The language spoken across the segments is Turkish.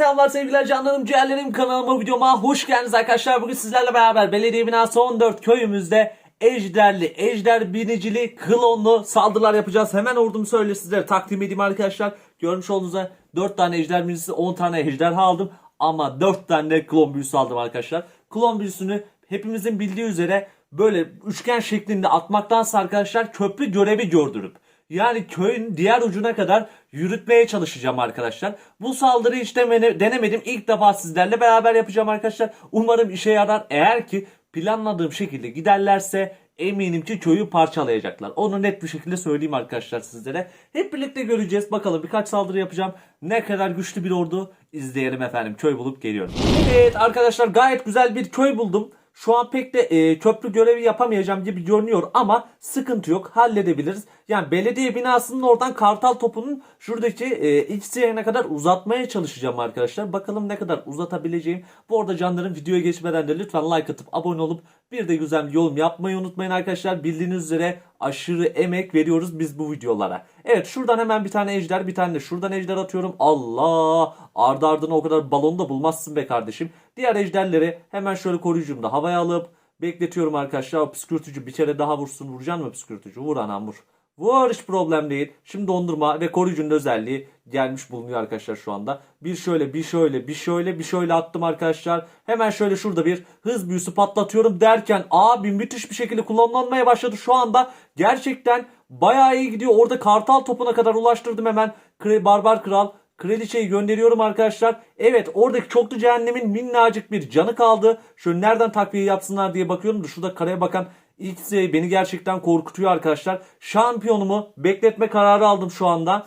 selamlar sevgiler canlarım ciğerlerim kanalıma videoma hoş geldiniz arkadaşlar. Bugün sizlerle beraber belediye binası 14 köyümüzde ejderli, ejder binicili, klonlu saldırılar yapacağız. Hemen ordumu söyle sizlere takdim edeyim arkadaşlar. Görmüş olduğunuz üzere 4 tane ejder binicisi 10 tane ejderha aldım. Ama 4 tane klon büyüsü aldım arkadaşlar. Klon büyüsünü hepimizin bildiği üzere böyle üçgen şeklinde atmaktansa arkadaşlar köprü görevi gördürüp yani köyün diğer ucuna kadar yürütmeye çalışacağım arkadaşlar. Bu saldırıyı hiç denemedim. İlk defa sizlerle beraber yapacağım arkadaşlar. Umarım işe yarar. Eğer ki planladığım şekilde giderlerse eminim ki köyü parçalayacaklar. Onu net bir şekilde söyleyeyim arkadaşlar sizlere. Hep birlikte göreceğiz. Bakalım birkaç saldırı yapacağım. Ne kadar güçlü bir ordu izleyelim efendim. Köy bulup geliyorum. Evet arkadaşlar gayet güzel bir köy buldum. Şu an pek de e, köprü görevi yapamayacağım gibi görünüyor ama sıkıntı yok halledebiliriz. Yani belediye binasının oradan kartal topunun şuradaki e, X yerine kadar uzatmaya çalışacağım arkadaşlar. Bakalım ne kadar uzatabileceğim. Bu arada canlarım videoya geçmeden de lütfen like atıp abone olup bir de güzel bir yorum yapmayı unutmayın arkadaşlar. Bildiğiniz üzere aşırı emek veriyoruz biz bu videolara. Evet şuradan hemen bir tane ejder bir tane de şuradan ejder atıyorum. Allah ardı ardına o kadar balonu da bulmazsın be kardeşim. Diğer ejderleri hemen şöyle koruyucumda havaya alıp bekletiyorum arkadaşlar. O püskürtücü bir kere daha vursun. Vuracaksın mı püskürtücü? Vur anam vur. Vur hiç problem değil. Şimdi dondurma ve koruyucunun özelliği gelmiş bulunuyor arkadaşlar şu anda. Bir şöyle bir şöyle bir şöyle bir şöyle attım arkadaşlar. Hemen şöyle şurada bir hız büyüsü patlatıyorum derken abi müthiş bir şekilde kullanılmaya başladı şu anda. Gerçekten bayağı iyi gidiyor. Orada kartal topuna kadar ulaştırdım hemen. Barbar Kral. Kraliçeyi gönderiyorum arkadaşlar. Evet oradaki çoklu cehennemin minnacık bir canı kaldı. Şöyle nereden takviye yapsınlar diye bakıyorum da şurada karaya bakan X beni gerçekten korkutuyor arkadaşlar. Şampiyonumu bekletme kararı aldım şu anda.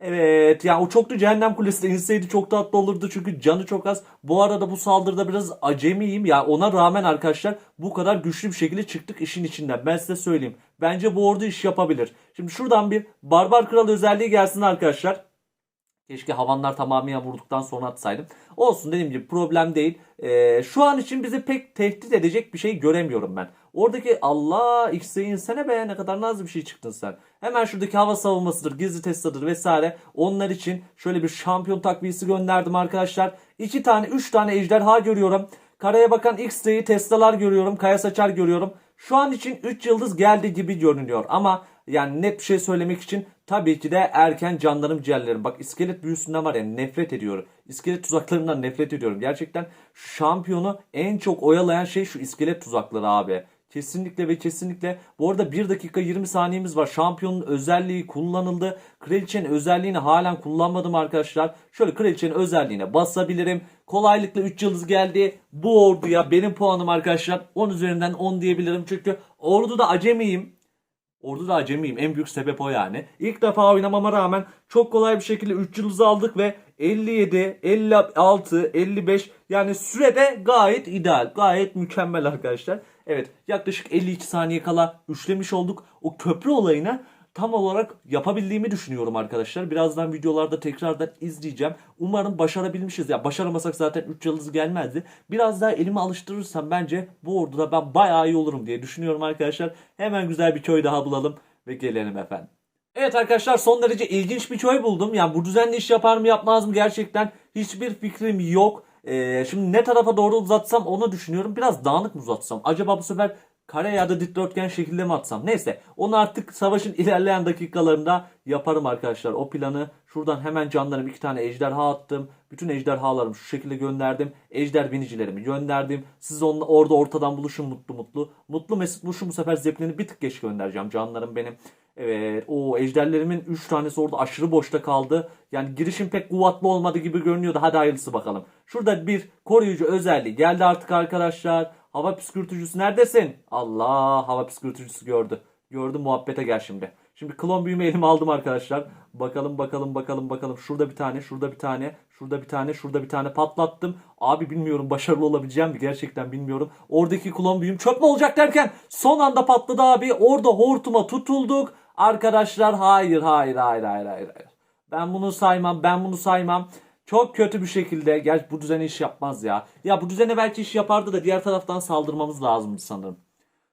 Evet yani o çoklu cehennem kulesi de inseydi çok tatlı olurdu çünkü canı çok az. Bu arada bu saldırıda biraz acemiyim ya ona rağmen arkadaşlar bu kadar güçlü bir şekilde çıktık işin içinden. Ben size söyleyeyim. Bence bu ordu iş yapabilir. Şimdi şuradan bir barbar kral özelliği gelsin arkadaşlar. Keşke havanlar tamamen vurduktan sonra atsaydım. Olsun dediğim gibi problem değil. Ee, şu an için bizi pek tehdit edecek bir şey göremiyorum ben. Oradaki Allah X'e insene be ne kadar nazlı bir şey çıktın sen. Hemen şuradaki hava savunmasıdır, gizli testadır vesaire. Onlar için şöyle bir şampiyon takviyesi gönderdim arkadaşlar. 2 tane 3 tane ejderha görüyorum. Karaya bakan X-Ray'i Tesla'lar görüyorum. Kaya saçar görüyorum. Şu an için 3 yıldız geldi gibi görünüyor. Ama yani net bir şey söylemek için tabii ki de erken canlarım ciğerlerim. Bak iskelet büyüsünden var ya nefret ediyorum. İskelet tuzaklarından nefret ediyorum. Gerçekten şampiyonu en çok oyalayan şey şu iskelet tuzakları abi. Kesinlikle ve kesinlikle. Bu arada 1 dakika 20 saniyemiz var. Şampiyonun özelliği kullanıldı. Kraliçenin özelliğini halen kullanmadım arkadaşlar. Şöyle kraliçenin özelliğine basabilirim. Kolaylıkla 3 yıldız geldi. Bu orduya benim puanım arkadaşlar 10 üzerinden 10 diyebilirim. Çünkü orduda acemiyim. Orada da acemiyim. En büyük sebep o yani. İlk defa oynamama rağmen çok kolay bir şekilde 3 yıldız aldık ve 57, 56, 55 yani sürede gayet ideal. Gayet mükemmel arkadaşlar. Evet yaklaşık 52 saniye kala üçlemiş olduk. O köprü olayına tam olarak yapabildiğimi düşünüyorum arkadaşlar. Birazdan videolarda tekrardan izleyeceğim. Umarım başarabilmişiz. Ya başaramasak zaten 3 yıldız gelmezdi. Biraz daha elimi alıştırırsam bence bu orduda ben bayağı iyi olurum diye düşünüyorum arkadaşlar. Hemen güzel bir köy daha bulalım ve gelelim efendim. Evet arkadaşlar son derece ilginç bir köy buldum. Yani bu düzenli iş yapar mı yapmaz mı gerçekten hiçbir fikrim yok. Ee, şimdi ne tarafa doğru uzatsam onu düşünüyorum. Biraz dağınık mı uzatsam? Acaba bu sefer kare ya da dikdörtgen şekilde mi atsam? Neyse onu artık savaşın ilerleyen dakikalarında yaparım arkadaşlar. O planı şuradan hemen canlarım iki tane ejderha attım. Bütün ejderhalarımı şu şekilde gönderdim. Ejder binicilerimi gönderdim. Siz onunla orada ortadan buluşun mutlu mutlu. Mutlu mesut buluşun bu sefer Zeppelin'i bir tık geç göndereceğim canlarım benim. Evet o ejderlerimin 3 tanesi orada aşırı boşta kaldı. Yani girişim pek kuvvetli olmadı gibi görünüyordu. Hadi hayırlısı bakalım. Şurada bir koruyucu özelliği geldi artık arkadaşlar. Hava püskürtücüsü neredesin? Allah hava püskürtücüsü gördü. Gördü muhabbete gel şimdi. Şimdi klon büyüme elime aldım arkadaşlar. Bakalım bakalım bakalım bakalım. Şurada bir tane, şurada bir tane, şurada bir tane, şurada bir tane patlattım. Abi bilmiyorum başarılı olabileceğim mi gerçekten bilmiyorum. Oradaki klon büyüm çöp mü olacak derken son anda patladı abi. Orada hortuma tutulduk. Arkadaşlar hayır hayır hayır hayır hayır. hayır. Ben bunu saymam ben bunu saymam. Çok kötü bir şekilde. Gerçi bu düzene iş yapmaz ya. Ya bu düzene belki iş yapardı da diğer taraftan saldırmamız lazımdı sanırım.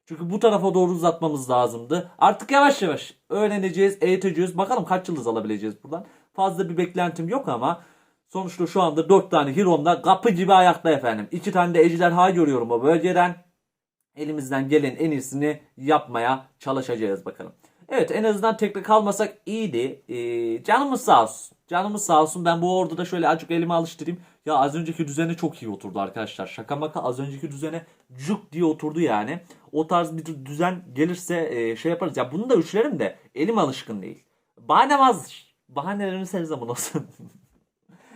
Çünkü bu tarafa doğru uzatmamız lazımdı. Artık yavaş yavaş öğreneceğiz, eğiteceğiz. Bakalım kaç yıldız alabileceğiz buradan. Fazla bir beklentim yok ama Sonuçta şu anda 4 tane Hiron'da kapı gibi ayakta efendim. 2 tane de ejderha görüyorum o bölgeden. Elimizden gelen en iyisini yapmaya çalışacağız bakalım. Evet en azından tekli kalmasak iyiydi. Ee, canımız sağ olsun. Canımız sağ olsun. Ben bu orduda şöyle azıcık elime alıştırayım. Ya az önceki düzene çok iyi oturdu arkadaşlar. Şaka maka az önceki düzene cuk diye oturdu yani. O tarz bir düzen gelirse e, şey yaparız. Ya bunu da üçlerim de elim alışkın değil. Bahanem azdır. Bahanelerimiz her zaman olsun.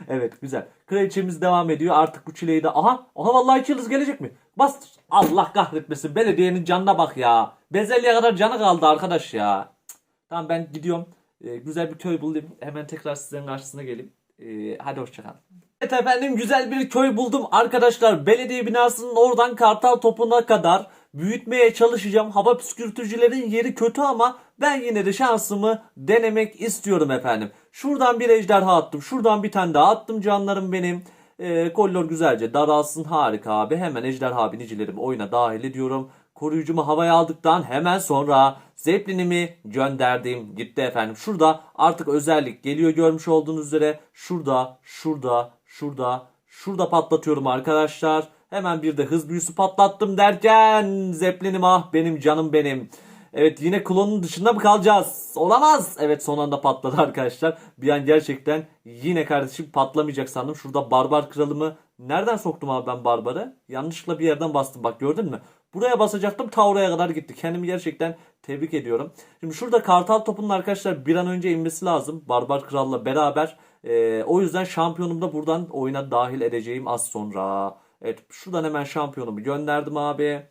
Evet güzel. Kraliçemiz devam ediyor. Artık bu çileyi de... Aha! Aha vallahi iki yıldız gelecek mi? Bas! Allah kahretmesin. Belediyenin canına bak ya. Bezelliye kadar canı kaldı arkadaş ya. Cık. Tamam ben gidiyorum. Ee, güzel bir köy bulayım. Hemen tekrar sizlerin karşısına geleyim. Ee, hadi hoşçakalın. Evet efendim güzel bir köy buldum arkadaşlar. Belediye binasının oradan kartal topuna kadar büyütmeye çalışacağım. Hava püskürtücülerin yeri kötü ama ben yine de şansımı denemek istiyorum efendim. Şuradan bir ejderha attım. Şuradan bir tane daha attım canlarım benim. Ee, koridor güzelce daralsın harika abi. Hemen ejderha binicilerimi oyuna dahil ediyorum. Koruyucumu havaya aldıktan hemen sonra Zeppelin'imi gönderdim. Gitti efendim. Şurada artık özellik geliyor görmüş olduğunuz üzere. Şurada, şurada, şurada, şurada patlatıyorum arkadaşlar. Hemen bir de hız büyüsü patlattım derken Zeppelin'im ah benim canım benim. Evet yine klonun dışında mı kalacağız? Olamaz. Evet son anda patladı arkadaşlar. Bir an gerçekten yine kardeşim patlamayacak sandım. Şurada barbar kralımı nereden soktum abi ben barbarı? Yanlışlıkla bir yerden bastım bak gördün mü? Buraya basacaktım ta oraya kadar gitti. Kendimi gerçekten tebrik ediyorum. Şimdi şurada kartal topunun arkadaşlar bir an önce inmesi lazım. Barbar kralla beraber. Ee, o yüzden şampiyonumu da buradan oyuna dahil edeceğim az sonra. Evet şuradan hemen şampiyonumu gönderdim abi.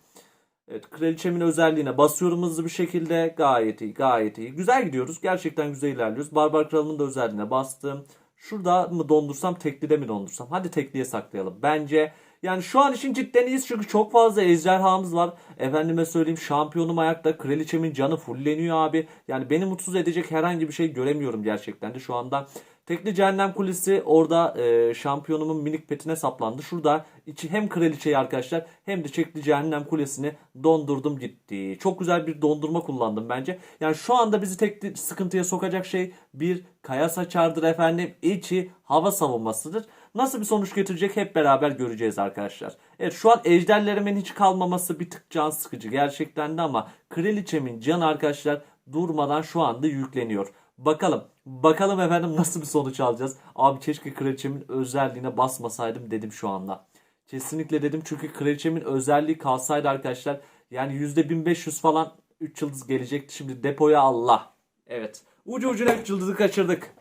Evet kraliçemin özelliğine basıyorum hızlı bir şekilde. Gayet iyi gayet iyi. Güzel gidiyoruz. Gerçekten güzel ilerliyoruz. Barbar kralımın da özelliğine bastım. Şurada mı dondursam teklide mi dondursam? Hadi tekliye saklayalım. Bence yani şu an için cidden iyiyiz çünkü çok fazla ejderhamız var. Efendime söyleyeyim şampiyonum ayakta. Kraliçemin canı fulleniyor abi. Yani beni mutsuz edecek herhangi bir şey göremiyorum gerçekten de şu anda. Tekli Cehennem Kulesi orada e, şampiyonumun minik petine saplandı. Şurada içi hem kraliçeyi arkadaşlar hem de Tekli Cehennem Kulesi'ni dondurdum gitti. Çok güzel bir dondurma kullandım bence. Yani şu anda bizi tek sıkıntıya sokacak şey bir kaya saçardır efendim. İçi hava savunmasıdır. Nasıl bir sonuç getirecek hep beraber göreceğiz arkadaşlar. Evet şu an ejderlerimin hiç kalmaması bir tık can sıkıcı gerçekten de ama kraliçemin canı arkadaşlar durmadan şu anda yükleniyor. Bakalım. Bakalım efendim nasıl bir sonuç alacağız. Abi keşke kraliçemin özelliğine basmasaydım dedim şu anda. Kesinlikle dedim çünkü kraliçemin özelliği kalsaydı arkadaşlar yani %1500 falan 3 yıldız gelecekti. Şimdi depoya Allah. Evet. Ucu ucuna 3 yıldızı kaçırdık.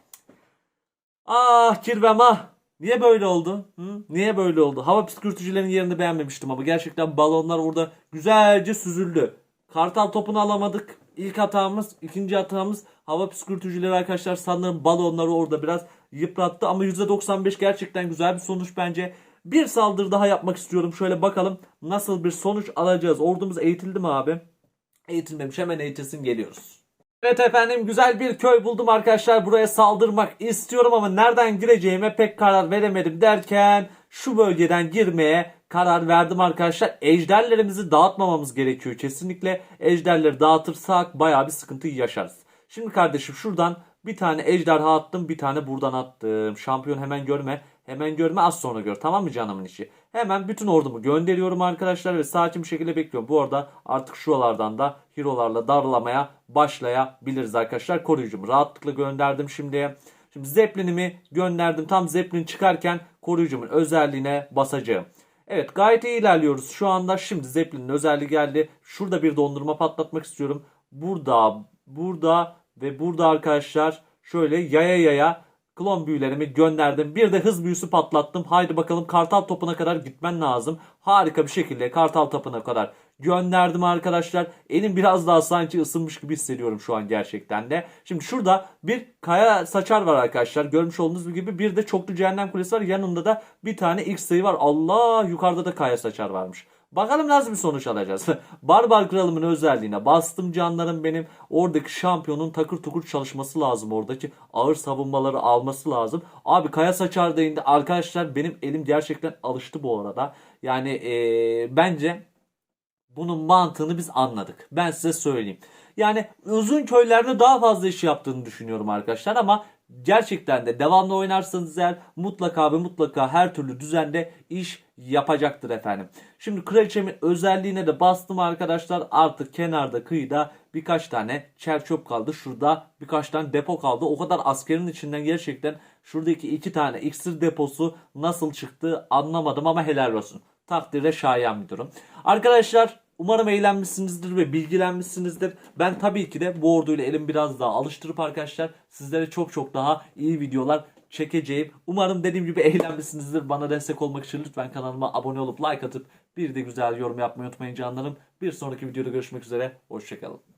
Ah kirvem ah. Niye böyle oldu? Hı? Niye böyle oldu? Hava püskürtücülerin yerini beğenmemiştim ama gerçekten balonlar orada güzelce süzüldü. Kartal topunu alamadık. İlk hatamız, ikinci hatamız hava püskürtücüleri arkadaşlar sanırım balonları orada biraz yıprattı ama %95 gerçekten güzel bir sonuç bence. Bir saldırı daha yapmak istiyorum. Şöyle bakalım nasıl bir sonuç alacağız. Ordumuz eğitildi mi abi? Eğitilmemiş hemen eğitilsin geliyoruz. Evet efendim güzel bir köy buldum arkadaşlar. Buraya saldırmak istiyorum ama nereden gireceğime pek karar veremedim derken şu bölgeden girmeye karar verdim arkadaşlar. Ejderlerimizi dağıtmamamız gerekiyor. Kesinlikle ejderleri dağıtırsak bayağı bir sıkıntı yaşarız. Şimdi kardeşim şuradan bir tane ejderha attım bir tane buradan attım. Şampiyon hemen görme. Hemen görme az sonra gör tamam mı canımın içi. Hemen bütün ordumu gönderiyorum arkadaşlar ve sakin bir şekilde bekliyorum. Bu arada artık şuralardan da hero'larla darlamaya başlayabiliriz arkadaşlar. Koruyucumu rahatlıkla gönderdim şimdiye. Şimdi Zeppelin'imi gönderdim. Tam Zeppelin çıkarken koruyucumun özelliğine basacağım. Evet gayet iyi ilerliyoruz şu anda. Şimdi Zeppelin'in özelliği geldi. Şurada bir dondurma patlatmak istiyorum. Burada, burada ve burada arkadaşlar şöyle yaya yaya klon büyülerimi gönderdim. Bir de hız büyüsü patlattım. Haydi bakalım kartal topuna kadar gitmen lazım. Harika bir şekilde kartal topuna kadar gönderdim arkadaşlar. Elim biraz daha sanki ısınmış gibi hissediyorum şu an gerçekten de. Şimdi şurada bir kaya saçar var arkadaşlar. Görmüş olduğunuz gibi bir de çoklu cehennem kulesi var. Yanında da bir tane X sayı var. Allah yukarıda da kaya saçar varmış. Bakalım nasıl bir sonuç alacağız. Barbar kralımın özelliğine bastım canlarım benim. Oradaki şampiyonun takır tukur çalışması lazım oradaki. Ağır savunmaları alması lazım. Abi kaya saçar da. Arkadaşlar benim elim gerçekten alıştı bu arada. Yani ee, bence bunun mantığını biz anladık. Ben size söyleyeyim. Yani uzun köylerde daha fazla iş yaptığını düşünüyorum arkadaşlar ama gerçekten de devamlı oynarsanız eğer mutlaka ve mutlaka her türlü düzende iş yapacaktır efendim. Şimdi kraliçemin özelliğine de bastım arkadaşlar. Artık kenarda kıyıda birkaç tane çer çöp kaldı. Şurada birkaç tane depo kaldı. O kadar askerin içinden gerçekten şuradaki iki tane iksir deposu nasıl çıktı anlamadım ama helal olsun. Takdire şayan bir durum. Arkadaşlar umarım eğlenmişsinizdir ve bilgilenmişsinizdir. Ben tabii ki de bu orduyla elim biraz daha alıştırıp arkadaşlar sizlere çok çok daha iyi videolar çekeceğim. Umarım dediğim gibi eğlenmişsinizdir. Bana destek olmak için lütfen kanalıma abone olup like atıp bir de güzel yorum yapmayı unutmayın canlarım. Bir sonraki videoda görüşmek üzere. Hoşçakalın.